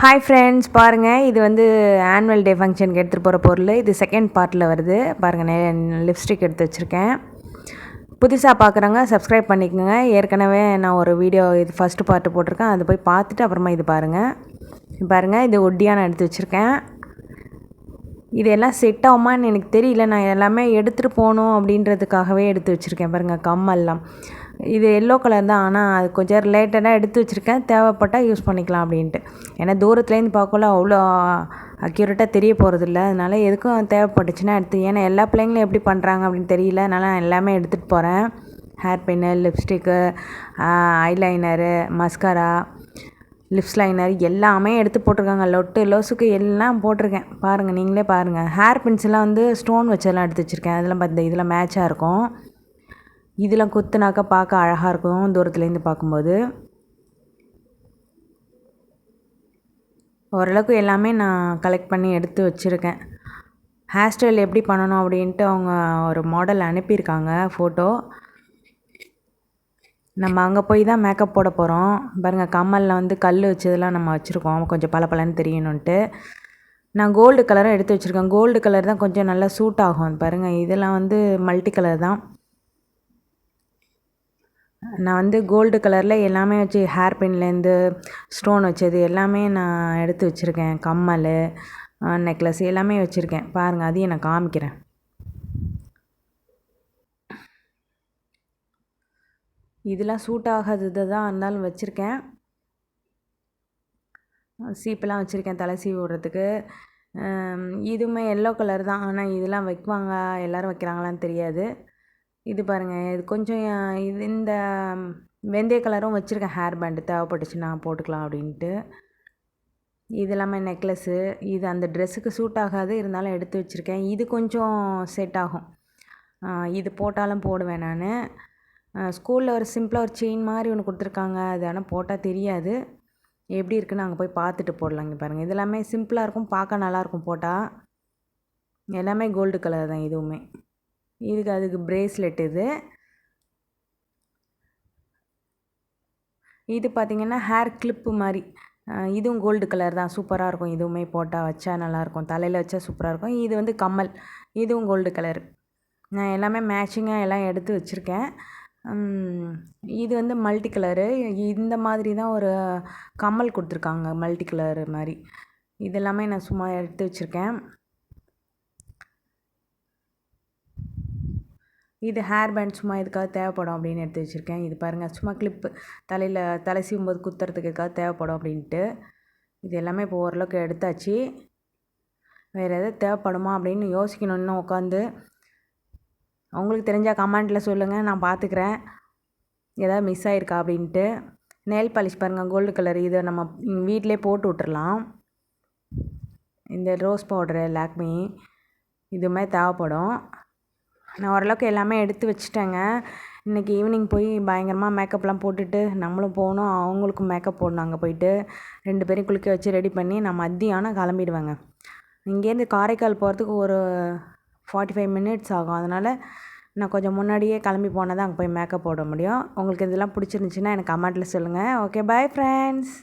Hi friends பாருங்கள் இது வந்து ஆனுவல் டே ஃபங்க்ஷனுக்கு எடுத்துகிட்டு போகிற பொருள். இது செகண்ட் பார்ட்டில் வருது. பாருங்கள் லிப்ஸ்டிக் எடுத்து வச்சுருக்கேன். புதுசாக பார்க்குறவங்க சப்ஸ்கிரைப் பண்ணிக்கோங்க. ஏற்கனவே நான் ஒரு வீடியோ இது ஃபஸ்ட்டு பார்ட்டு போட்டிருக்கேன். அதை போய் பார்த்துட்டு அப்புறமா இது பாருங்கள் பாருங்கள் இது ஒட்டியாக நான் எடுத்து வச்சுருக்கேன். இது எல்லாம் செட் ஆகுமான்னு எனக்கு தெரியல. நான் எல்லாமே எடுத்துகிட்டு போகணும் அப்படின்றதுக்காகவே எடுத்து வச்சுருக்கேன். பாருங்கள் கம்மல்லாம். இது எல்லோ கலர் தான் ஆனால் அது கொஞ்சம் ரிலேட்டடாக எடுத்து வச்சுருக்கேன். தேவைப்பட்டால் யூஸ் பண்ணிக்கலாம் அப்படின்ட்டு. ஏன்னா தூரத்துலேருந்து பார்க்கல அவ்வளோ அக்யூரேட்டாக தெரிய போகிறதில்ல அதனால் எதுக்கும் தேவைப்பட்டுச்சுன்னா எடுத்து ஏன்னா எல்லா பிள்ளைங்களும் எப்படி பண்ணுறாங்க அப்படின்னு தெரியல. அதனால் நான் எல்லாமே எடுத்துகிட்டு போகிறேன் hair pin lipstick eyeliner mascara lips liner எல்லாமே எடுத்து போட்டிருக்காங்க. லொட்டு லோஸுக்கு எல்லாம் போட்டிருக்கேன். பாருங்கள் நீங்களே பாருங்கள் ஹேர் பின்ஸ்லாம் வந்து ஸ்டோன் வச்செல்லாம் எடுத்து வச்சுருக்கேன். அதெல்லாம் பார்த்து இதில் மேட்சாக இருக்கும். இதெலாம் குத்துனாக்கா பார்க்க அழகாக இருக்கும் தூரத்துலேருந்து பார்க்கும்போது. ஓரளவுக்கு எல்லாமே நான் கலெக்ட் பண்ணி எடுத்து வச்சுருக்கேன். ஹேர் ஸ்டைல் எப்படி பண்ணணும் அப்படின்ட்டு அவங்க ஒரு மாடல் அனுப்பியிருக்காங்க ஃபோட்டோ நம்ம அங்கே போய் தான் மேக்கப் போட போகிறோம் பாருங்கள் கம்மலில் வந்து கல் வச்சதெல்லாம் நம்ம வச்சுருக்கோம் கொஞ்சம் பல பலன்னு தெரியணுன்ட்டு. நான் கோல்டு கலரும் எடுத்து வச்சுருக்கேன். கோல்டு கலர் தான் கொஞ்சம் நல்லா சூட் ஆகும் பாருங்கள் இதெல்லாம் வந்து மல்டி கலர் தான். நான் வந்து கோல்டு கலரில் எல்லாமே வச்சு ஹேர் பின்லேருந்து ஸ்டோன் வச்சது எல்லாமே நான் எடுத்து வச்சுருக்கேன். கம்மல் நெக்லஸ் எல்லாமே வச்சுருக்கேன். பாருங்கள் அதையும் நான் காமிக்கிறேன். இதெல்லாம் சூட் ஆகாதது தான் இருந்தாலும் வச்சுருக்கேன். சீப்பெல்லாம் வச்சுருக்கேன் தலை சீவி விடுறதுக்கு. இதுவுமே எல்லோ கலர் தான். ஆனால் இதெல்லாம் வைக்குவாங்க எல்லோரும் வைக்கிறாங்களான்னு தெரியாது. இது பாருங்கள் இது கொஞ்சம் இது இந்த வெந்தய கலரும் வச்சுருக்கேன். ஹேர் பேண்டு தேவைப்பட்டுச்சுன்னா போட்டுக்கலாம் அப்படின்ட்டு. இது எல்லாமே நெக்லஸ்ஸு இது அந்த ட்ரெஸ்ஸுக்கு சூட் ஆகாது இருந்தாலும் எடுத்து வச்சுருக்கேன். இது கொஞ்சம் செட் ஆகும். இது போட்டாலும் போடுவேன் நான். ஸ்கூலில் ஒரு சிம்பிளாக ஒரு செயின் மாதிரி ஒன்று கொடுத்துருக்காங்க. அது ஆனால் போட்டால் தெரியாது. எப்படி இருக்குன்னு அங்கே போய் பார்த்துட்டு போடலாங்க பாருங்கள் இது எல்லாமே சிம்பிளாக இருக்கும் பார்க்க நல்லாயிருக்கும் போட்டால் எல்லாமே கோல்டு கலர் தான் இதுவுமே இதுக்கு அதுக்கு ப்ரேஸ்லெட் இது. இது பார்த்திங்கன்னா ஹேர் கிளிப்பு மாதிரி. இதுவும் கோல்டு கலர் தான். சூப்பராக இருக்கும். இதுவுமே போட்டால் வச்சா நல்லாயிருக்கும் தலையில் வச்சா சூப்பராக இருக்கும். இது வந்து கம்மல். இதுவும் கோல்டு கலர் நான் எல்லாமே மேட்சிங்காக எல்லாம் எடுத்து வச்சுருக்கேன். இது வந்து மல்டி கலரு இந்த மாதிரி தான் ஒரு கம்மல் கொடுத்துருக்காங்க. மல்டி கலர் மாதிரி. இதெல்லாமே நான் சும்மா எடுத்து வச்சுருக்கேன். இது ஹேர் பேண்ட் சும்மா இதுக்காக தேவைப்படும் அப்படின்னு எடுத்து வச்சுருக்கேன். இது பாருங்கள் சும்மா கிளிப்பு தலையில் தலை சீவும்போது குத்துறதுக்கு இதுக்காக தேவைப்படும் அப்படின்ட்டு. இது எல்லாமே இப்போ ஓரளவுக்கு எடுத்தாச்சு. வேறு எதாவது தேவைப்படுமா அப்படின்னு யோசிக்கணும் இன்னும் உட்காந்து அவங்களுக்கு தெரிஞ்சால் கமெண்ட்டில் சொல்லுங்கள் நான் பார்த்துக்கிறேன் எதாவது மிஸ் ஆகிருக்கா அப்படின்ட்டு. நெயில் பாலிஷ் பாருங்கள் கோல்டு கலர் இதை நம்ம வீட்டிலே போட்டு விட்டுறலாம். இந்த ரோஸ் பவுடரு லாக்மி இதுமாதிரி தேவைப்படும். நான் ஓரளவுக்கு எல்லாமே எடுத்து வச்சுட்டேங்க. இன்றைக்கி ஈவினிங் போய் பயங்கரமாக மேக்கப்லாம் போட்டுட்டு நம்மளும் போகணும் அவங்களுக்கும் மேக்கப் போடணும் அங்கே போயிட்டு ரெண்டு பேரையும் குளிக்க வச்சு ரெடி பண்ணி நான் மத்தியானம் கிளம்பிடுவேங்க. இங்கேருந்து காரைக்கால் போகிறதுக்கு ஒரு ஃபார்ட்டி ஃபைவ் மினிட்ஸ் ஆகும். அதனால் நான் கொஞ்சம் முன்னாடியே கிளம்பி போனால் தான் அங்கே போய் மேக்கப் போட முடியும். உங்களுக்கு இதெல்லாம் பிடிச்சிருந்துச்சின்னா எனக்கு கமெண்ட்டில் சொல்லுங்கள் ஓகே பாய் ஃப்ரெண்ட்ஸ்